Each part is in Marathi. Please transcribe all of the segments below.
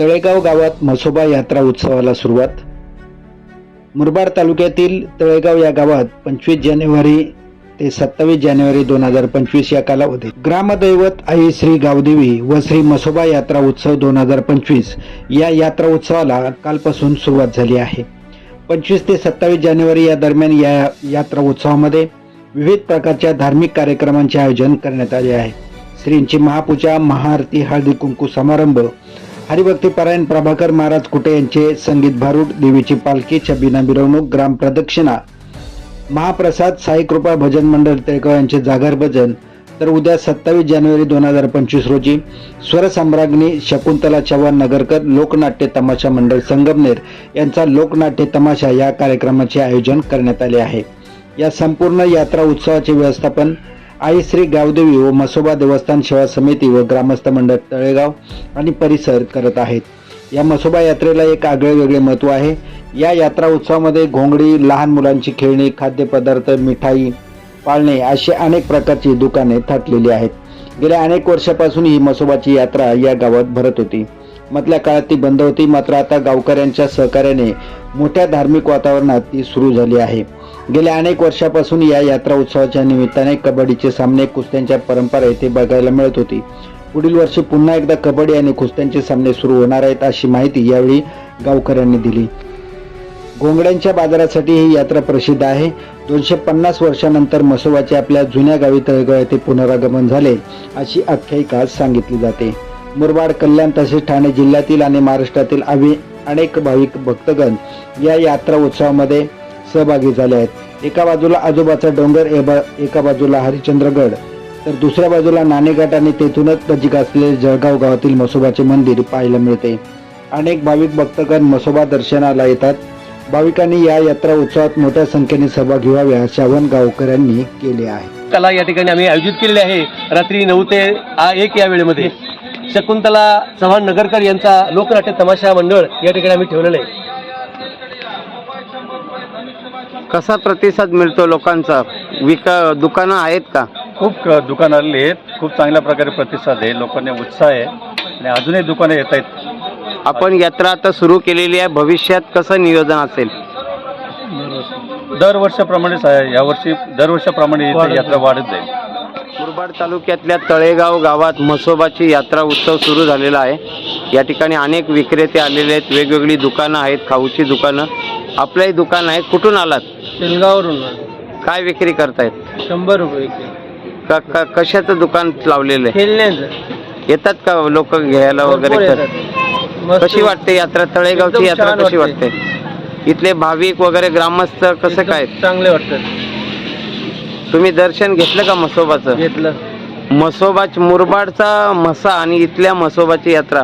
तळेगाव गावात म्हसोबा यात्रा उत्सवाला सुरुवात. मुरबाड तालुक्यातील तळेगाव या गावात पंचवीस जानेवारी ते सत्तावीस जानेवारी दोन हजार पंचवीस या कालावधीत ग्रामदैवत आई श्री गावदेवी व श्री मसोबा यात्रा उत्सव दोन हजार पंचवीस या यात्रा उत्सवाला कालपासून सुरुवात झाली आहे. पंचवीस ते सत्तावीस जानेवारी या दरम्यान या यात्रा उत्सवामध्ये विविध प्रकारच्या धार्मिक कार्यक्रमांचे आयोजन करण्यात आले आहे. श्रींची महापूजा महाआरती हळदी कुंकू समारंभ हरिभक्तीपरायण प्रभाकर महाराज कुटे यांचे संगीत भारूड देवीची पालखी छबिना मिरवणूक ग्राम प्रदक्षिणा. महाप्रसाद साईकृपा भजन मंडळ तळेगाव यांचे जागर भजन. तर उद्या सत्तावीस जानेवारी दोन हजार पंचवीस रोजी स्वरसम्राज्ञी शकुंतला चव्हाण नगरकर लोकनाट्य तमाशा मंडळ संगमनेर यांचा लोकनाट्य तमाशा या कार्यक्रमाचे आयोजन करण्यात आले आहे. या संपूर्ण यात्रा उत्सवाचे व्यवस्थापन आई श्री गावदेवी व मसोबा देवस्थान सेवा समिती व ग्रामस्थ मंडळ तळेगाव आणि परिसर करत आहेत. या मसोबा यात्रेला एक आगळे वेगळे महत्त्व आहे. या यात्रा उत्सवामध्ये घोंगडी लहान मुलांची खेळणी खाद्यपदार्थ मिठाई पाळणे अशी अनेक प्रकारची दुकाने थाटलेली आहेत. गेल्या अनेक वर्षापासून ही मसोबाची यात्रा या गावात भरत होती. मधल्या काळात ती बंद होती मात्र आता गावकऱ्यांच्या सहकार्याने मोठ्या धार्मिक वातावरणात ती सुरू झाली आहे. गेल्या अनेक वर्षापासून या यात्रा उत्सवाच्या निमित्ताने कबड्डीचे सामने कुस्त्यांच्या परंपरा येथे बघायला मिळत होती. पुढील वर्षी पुन्हा एकदा कबड्डी आणि कुस्त्यांचे सामने सुरू होणार आहेत अशी माहिती यावेळी गावकऱ्यांनी दिली. घोंगड्यांच्या बाजारासाठी ही यात्रा प्रसिद्ध आहे. दोनशे पन्नास वर्षानंतर मसोबाचे आपल्या जुन्या गावी तळेगाव येथे पुनरागमन झाले अशी आख्यायिका सांगितली जाते. मुरबाड कल्याण तसेच ठाणे जिल्ह्यातील आणि महाराष्ट्रातील आवी अनेक भाविक भक्तगण या यात्रा उत्सवामध्ये सहभागी झाले आहेत. एका बाजूला आजोबाचा डोंगर एका बाजूला हरिश्चंद्रगड. तर दुसऱ्या बाजूला नाणेघाट आणि तेथूनच नजीक असलेले जळगाव गावातील मसोबाचे मंदिर पाहायला मिळते. अनेक भाविक भक्तगण मसोबा दर्शनाला येतात. भाविकांनी या यात्रा उत्सवात मोठ्या संख्येने सहभागी व्हावे असे आवाहन गावकऱ्यांनी केले आहे. कला या ठिकाणी आम्ही आयोजित केलेले आहे. रात्री नऊ ते आ- एक या वेळेमध्ये. शकुंतला चव्हाण नगरकर यांचा लोकनाट्य तमाशा मंडळ या ठिकाणी आम्ही ठेवलेलं आहे. कसा प्रतिसाद मिळतो लोकांचा? विक दुकानं आहेत का? खूप दुकानं आलेली आहेत. खूप चांगल्या प्रकारे प्रतिसाद आहे. लोकांना उत्साह आहे. आणि अजूनही दुकानं येत आहेत. आपण यात्रा आता सुरू केलेली आहे. भविष्यात कसं नियोजन असेल? दरवर्षाप्रमाणेच आहे यावर्षी दरवर्षाप्रमाणे यात्रा वाढत जाईल. मुरबाड तालुक्यातल्या तळेगाव गावात म्हसोबाची यात्रा उत्सव सुरू झालेला आहे. या ठिकाणी अनेक विक्रेते आलेले आहेत. वेगवेगळी दुकानं आहेत. खाऊची दुकानं. आपलंही दुकान आहे. कुठून आलात? शेलगाववरून काय विक्री करतायत? शंभर रुपये क क- कशाचं दुकान लावलेलं आहे? खेळण्याचं. येतात का लोक घ्यायला वगैरे? कशी वाटते यात्रा? तळेगावची एकदम यात्रा छान कशी वाटते. वाटते? इथले भाविक वगैरे ग्रामस्थ कसं काय? चांगले वाटतात. तुम्ही दर्शन घेतलं का म्हसोबाचं घेतलं. म्हसोबाच मुरबाडचा म्हसा आणि इथल्या म्हसोबाची यात्रा.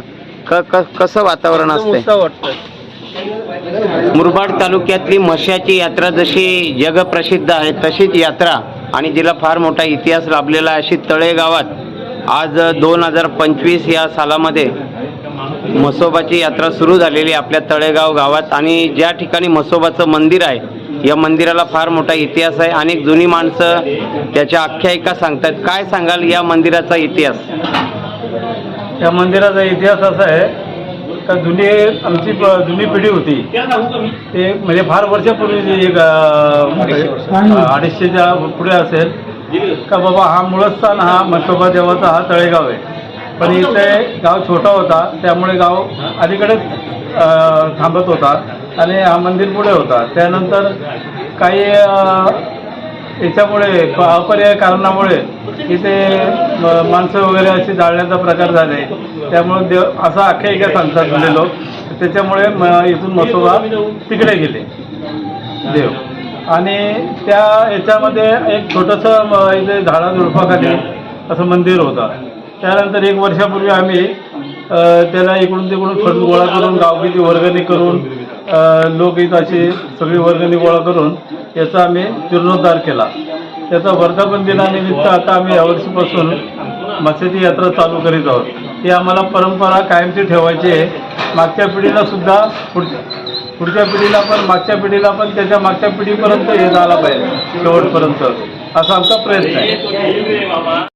क क कसं वातावरण असते उत्साह वाटतं मुरबाड तालुक्यातली म्हशाची यात्रा जशी जगप्रसिद्ध आहे तशीच यात्रा आणि जिला फार मोठा इतिहास लाभलेला आहे अशी तळेगावात आज दोन हजार पंचवीस या सालामध्ये म्हसोबाची यात्रा सुरू झालेली आहे आपल्या तळेगाव गावात. आणि ज्या ठिकाणी म्हसोबाचं मंदिर आहे या मंदिराला फार मोठा इतिहास आहे. अनेक जुनी माणसं त्याच्या आख्यायिका सांगतात. काय सांगाल या मंदिराचा इतिहास? या मंदिराचा इतिहास असा आहे का जुनी आमची प- जुनी पिढी होती. ते म्हणजे फार वर्षापूर्वी एक अं, अडीचशेच्या पुढे असेल का बाबा हा मूळस्थान हा मसोबा देवाचा हा तळेगाव आहे. पण इथे गाव छोटा होता त्यामुळे गाव अलीकडेच अं, थांबत होता आणि हा मंदिर पुढे होता. त्यानंतर काही अं, याच्यामुळे प- अपर्याय कारणामुळे इथे म- माणसं वगैरे असे जाळण्याचा प्रकार झाले. त्यामुळे देव असा आख्यायिका सांगतात जुने लोक. त्याच्यामुळे म इथून मसोबा तिकडे गेले. देव. आणि त्या याच्यामध्ये एक छोटंसं इथे झाडा झुडपाखाली असं मंदिर होतं. त्यानंतर एक वर्षापूर्वी आम्ही त्याला इकडून तिकडून फंड गोळा करून गावकीची वर्गणी करून अ, लोक सगळी वर्गणी गोळा करून याचा आम्ही जीर्णोद्धार केला. त्याचा वर्धापन दिनानिमित्त आता आम्ही यावर्षीपासून मत्स्याची यात्रा चालू करीत आहोत. ही आम्हाला परंपरा कायमची ठेवायची आहे. मागच्या पिढीला सुद्धा पुढच्या पुढच्या पिढीला पण मागच्या पिढीला पण त्याच्या मागच्या पिढीपर्यंत हे झाला पाहिजे शेवटपर्यंत. असा आमचा प्रयत्न आहे.